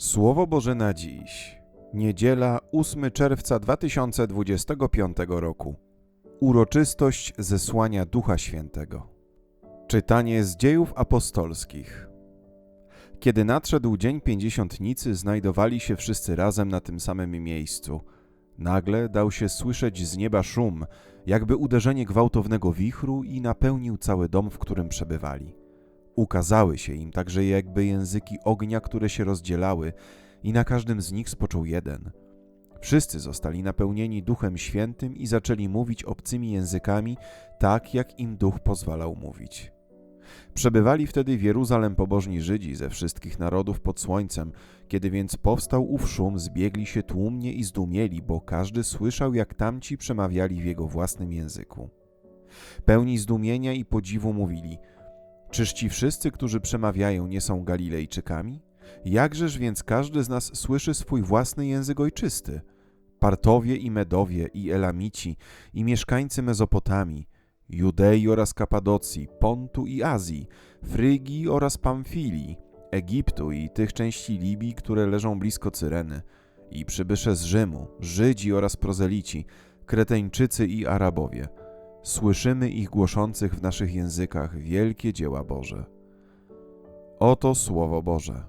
Słowo Boże na dziś. Niedziela 8 czerwca 2025 roku. Uroczystość zesłania Ducha Świętego. Czytanie z dziejów apostolskich. Kiedy nadszedł dzień pięćdziesiątnicy, znajdowali się wszyscy razem na tym samym miejscu. Nagle dał się słyszeć z nieba szum, jakby uderzenie gwałtownego wichru i napełnił cały dom, w którym przebywali. Ukazały się im także jakby języki ognia, które się rozdzielały, i na każdym z nich spoczął jeden. Wszyscy zostali napełnieni Duchem Świętym i zaczęli mówić obcymi językami, tak jak im Duch pozwalał mówić. Przebywali wtedy w Jeruzalem pobożni Żydzi ze wszystkich narodów pod słońcem. Kiedy więc powstał ów szum, zbiegli się tłumnie i zdumieli, bo każdy słyszał, jak tamci przemawiali w jego własnym języku. Pełni zdumienia i podziwu mówili – Czyż ci wszyscy, którzy przemawiają, nie są Galilejczykami? Jakżeż więc każdy z nas słyszy swój własny język ojczysty? Partowie i Medowie i Elamici i mieszkańcy Mezopotamii, Judei oraz Kapadocji, Pontu i Azji, Frygii oraz Pamfilii, Egiptu i tych części Libii, które leżą blisko Cyreny, i przybysze z Rzymu, Żydzi oraz prozelici, Kreteńczycy i Arabowie – słyszymy ich głoszących w naszych językach wielkie dzieła Boże. Oto Słowo Boże.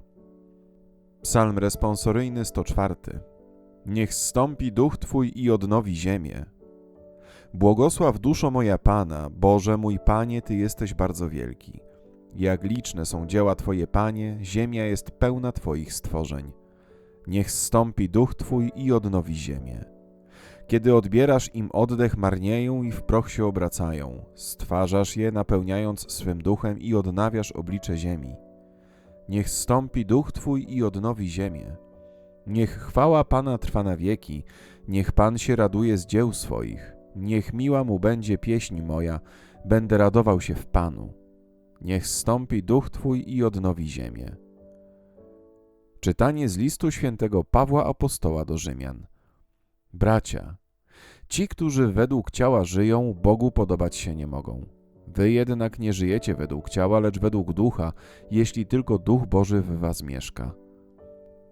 Psalm responsoryjny 104. Niech stąpi duch Twój i odnowi ziemię. Błogosław duszo moja Pana, Boże mój Panie, Ty jesteś bardzo wielki. Jak liczne są dzieła Twoje, Panie, ziemia jest pełna Twoich stworzeń. Niech stąpi duch Twój i odnowi ziemię. Kiedy odbierasz im oddech, marnieją i w proch się obracają. Stwarzasz je, napełniając swym duchem i odnawiasz oblicze ziemi. Niech stąpi duch Twój i odnowi ziemię. Niech chwała Pana trwa na wieki, niech Pan się raduje z dzieł swoich. Niech miła mu będzie pieśń moja, będę radował się w Panu. Niech stąpi duch Twój i odnowi ziemię. Czytanie z listu świętego Pawła Apostoła do Rzymian. Bracia, ci, którzy według ciała żyją, Bogu podobać się nie mogą. Wy jednak nie żyjecie według ciała, lecz według ducha, jeśli tylko duch Boży w was mieszka.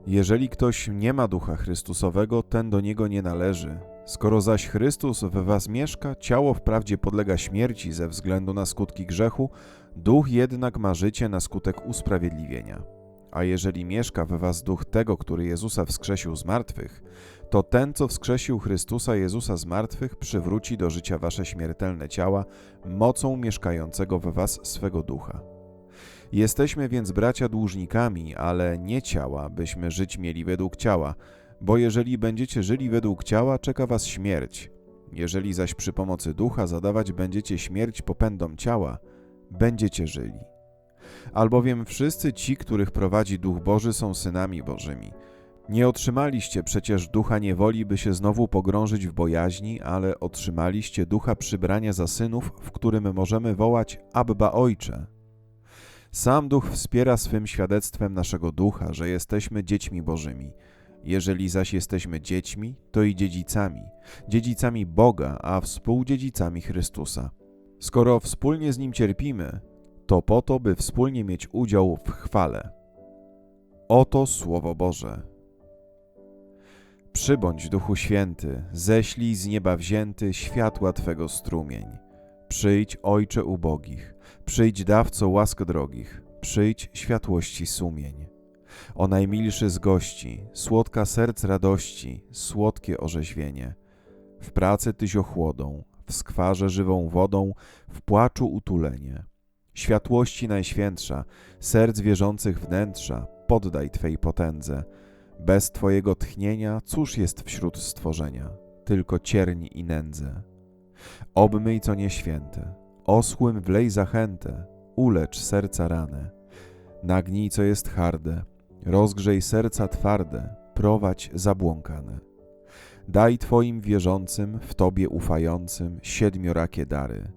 Jeżeli ktoś nie ma ducha Chrystusowego, ten do niego nie należy. Skoro zaś Chrystus w was mieszka, ciało wprawdzie podlega śmierci ze względu na skutki grzechu, duch jednak ma życie na skutek usprawiedliwienia. A jeżeli mieszka w was duch tego, który Jezusa wskrzesił z martwych, to ten, co wskrzesił Chrystusa Jezusa z martwych, przywróci do życia wasze śmiertelne ciała mocą mieszkającego w was swego ducha. Jesteśmy więc bracia dłużnikami, ale nie ciała, byśmy żyć mieli według ciała, bo jeżeli będziecie żyli według ciała, czeka was śmierć. Jeżeli zaś przy pomocy ducha zadawać będziecie śmierć popędom ciała, będziecie żyli. Albowiem wszyscy ci, których prowadzi Duch Boży, są synami Bożymi. Nie otrzymaliście przecież ducha niewoli, by się znowu pogrążyć w bojaźni, ale otrzymaliście ducha przybrania za synów, w którym możemy wołać Abba Ojcze. Sam Duch wspiera swym świadectwem naszego ducha, że jesteśmy dziećmi Bożymi. Jeżeli zaś jesteśmy dziećmi, to i dziedzicami, dziedzicami Boga, a współdziedzicami Chrystusa. Skoro wspólnie z Nim cierpimy, to po to, by wspólnie mieć udział w chwale. Oto Słowo Boże. Przybądź, Duchu Święty, ześlij z nieba wzięty światła Twego strumień. Przyjdź, Ojcze ubogich, przyjdź, dawco łask drogich, przyjdź, światłości sumień. O najmilszy z gości, słodka serc radości, słodkie orzeźwienie. W pracy Tyś ochłodą, w skwarze żywą wodą, w płaczu utulenie. Światłości najświętsza, serc wierzących wnętrza, poddaj Twej potędze, bez Twojego tchnienia cóż jest wśród stworzenia? Tylko cierń i nędzę. Obmyj co nieświęte, oschłym wlej zachętę, ulecz serca ranę. Nagnij co jest harde, rozgrzej serca twarde, prowadź zabłąkane. Daj Twoim wierzącym, w Tobie ufającym siedmiorakie dary.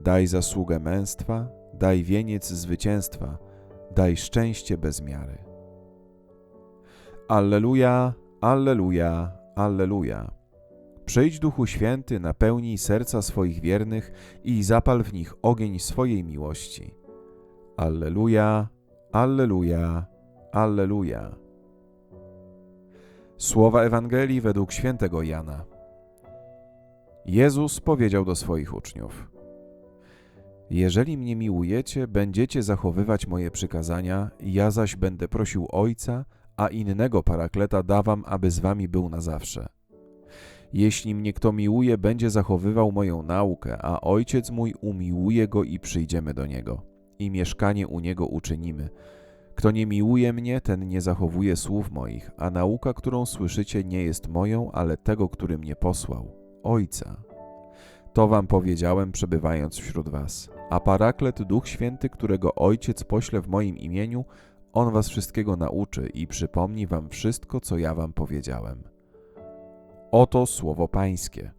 Daj zasługę męstwa, daj wieniec zwycięstwa, daj szczęście bez miary. Alleluja, Alleluja, Alleluja. Przyjdź Duchu Święty, napełnij serca swoich wiernych i zapal w nich ogień swojej miłości. Alleluja, Alleluja, Alleluja. Słowa Ewangelii według świętego Jana. Jezus powiedział do swoich uczniów: Jeżeli mnie miłujecie, będziecie zachowywać moje przykazania, ja zaś będę prosił Ojca, a innego parakleta dawam, aby z wami był na zawsze. Jeśli mnie kto miłuje, będzie zachowywał moją naukę, a Ojciec mój umiłuje go i przyjdziemy do niego, i mieszkanie u niego uczynimy. Kto nie miłuje mnie, ten nie zachowuje słów moich, a nauka, którą słyszycie, nie jest moją, ale tego, który mnie posłał, Ojca. To wam powiedziałem, przebywając wśród was. A paraklet, Duch Święty, którego Ojciec pośle w moim imieniu, on was wszystkiego nauczy i przypomni wam wszystko, co ja wam powiedziałem. Oto słowo Pańskie.